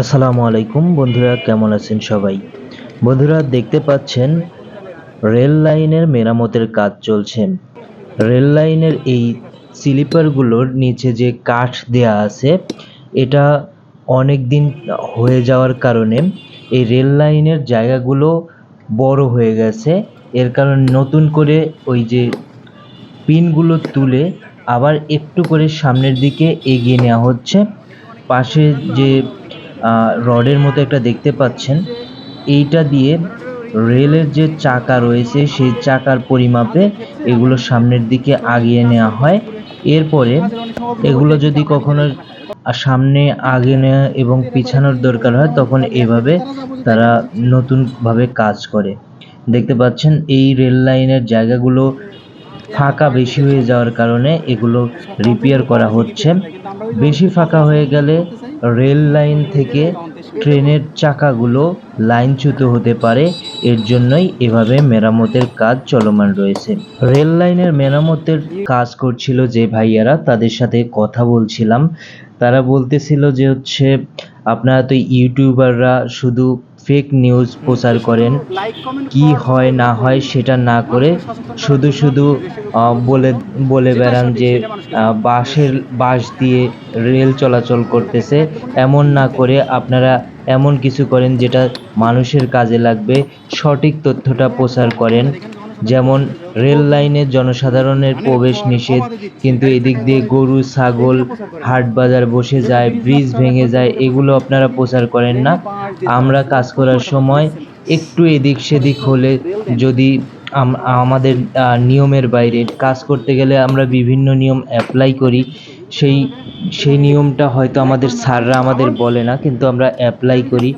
আসসালামু আলাইকুম, বন্ধুরা কেমন আছেন সবাই? বন্ধুরা দেখতে পাচ্ছেন, রেল লাইনের মেরামতের কাজ চলছে। রেল লাইনের এই স্লিপারগুলোর নিচে যে কাঠ দেয়া আছে, এটা অনেক দিন হয়ে যাওয়ার কারণে এই রেল লাইনের জায়গাগুলো বড় হয়ে গেছে। এর কারণে নতুন করে ওই যে পিনগুলো তুলে আবার একটু করে সামনের দিকে এগিয়ে নেওয়া হচ্ছে। পাশে যে রডের মতো একটা দেখতে পাচ্ছেন। এইটা দিয়ে রেলের যে চাকা রয়েছে, সেই চাকার পরিমাপে এগুলো সামনের দিকে আগিয়ে নেওয়া হয়। এরপরে এগুলো যদি কখনো সামনে আগে নেওয়া এবং পিছানোর দরকার হয়, তখন এভাবে তারা নতুনভাবে কাজ করে। দেখতে পাচ্ছেন, এই রেল লাইনের জায়গাগুলো ফাঁকা বেশি হয়ে যাওয়ার কারণে এগুলো রিপেয়ার করা হচ্ছে। বেশি ফাঁকা হয়ে গেলে রেল লাইন থেকে ট্রেনের চাকাগুলো লাইনচ্যুত হতে পারে। এর জন্যই এভাবে মেরামতের কাজ চলমান রয়েছে। রেল লাইনের মেরামতের কাজ করছিল যে ভাইয়ারা, তাদের সাথে কথা বলছিলাম। তারা বলতেছিল যে হচ্ছে, আপনারা তো ইউটিউবাররা শুধু ফেক নিউজ প্রচার করেন। কি হয়, না হয়, সেটা না করে শুধু শুধু বলে বলে বেড়ান যে বাসের বাস দিয়ে রেল চলাচল করতেছে। এমন না করে আপনারা এমন কিছু করেন যেটা মানুষের কাজে লাগবে। সঠিক তথ্যটা প্রচার করেন। যেমন রেল লাইনে জনসাধারণের প্রবেশ নিষেধ, কিন্তু এদিক দিয়ে গরু, ছাগল, হাট বাজার বসে যায়, ব্রিজ ভেঙে যায়, এগুলো আপনারা প্রচার করেন না। আমরা কাজ করার সময় একটু এদিক সেদিক হলে যদি আমাদের নিয়মের বাইরে কাজ করতে গেলে আমরা বিভিন্ন নিয়ম অ্যাপ্লাই করি। সেই সেই নিয়মটা হয়তো আমাদের স্যাররা আমাদের বলে না, কিন্তু আমরা অ্যাপ্লাই করি।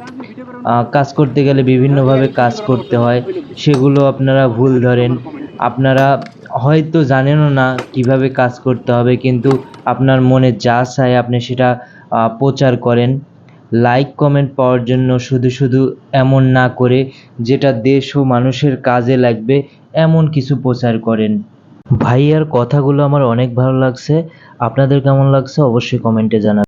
কাজ করতে গেলে বিভিন্নভাবে কাজ করতে হয়, সেগুলো আপনারা ভুল ধরেন। আপনারা হয়তো জানেনও না কীভাবে কাজ করতে হবে, কিন্তু আপনার মনে যা চায় আপনি সেটা প্রচার করেন। লাইক কমেন্ট পাওয়ার জন্য শুধু শুধু এমন না করে যেটা দেশ ও মানুষের কাজে লাগবে, এমন কিছু প্রচার করেন। ভাইয়ার কথাগুলো আমার অনেক ভালো লাগছে। আপনাদের কেমন লাগছে অবশ্যই কমেন্টে জানাবেন।